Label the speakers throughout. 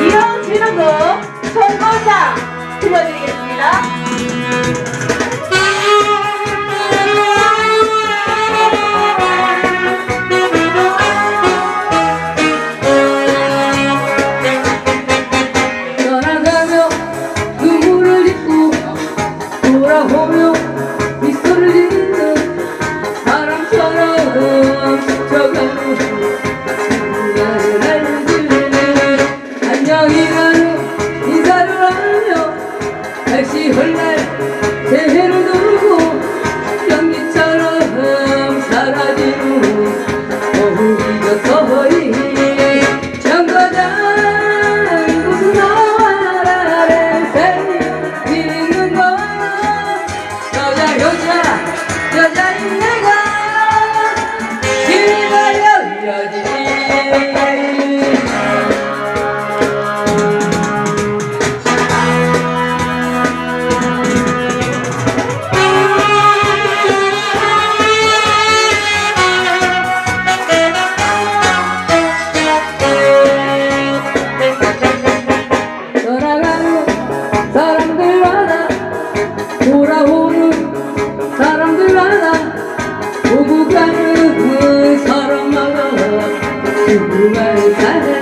Speaker 1: 이런 지르고 전고사 들려드리겠습니다.
Speaker 2: Yo ya, yo ya llego. Hãy subscribe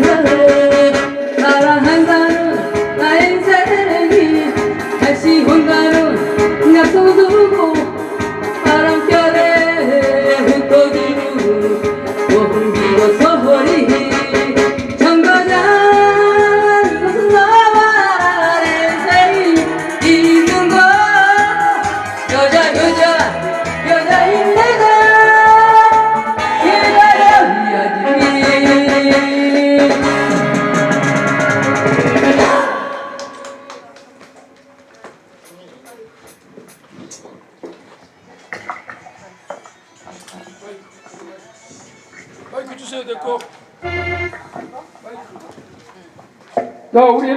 Speaker 3: 마이크 주세요, 됐고.
Speaker 2: 자, 우리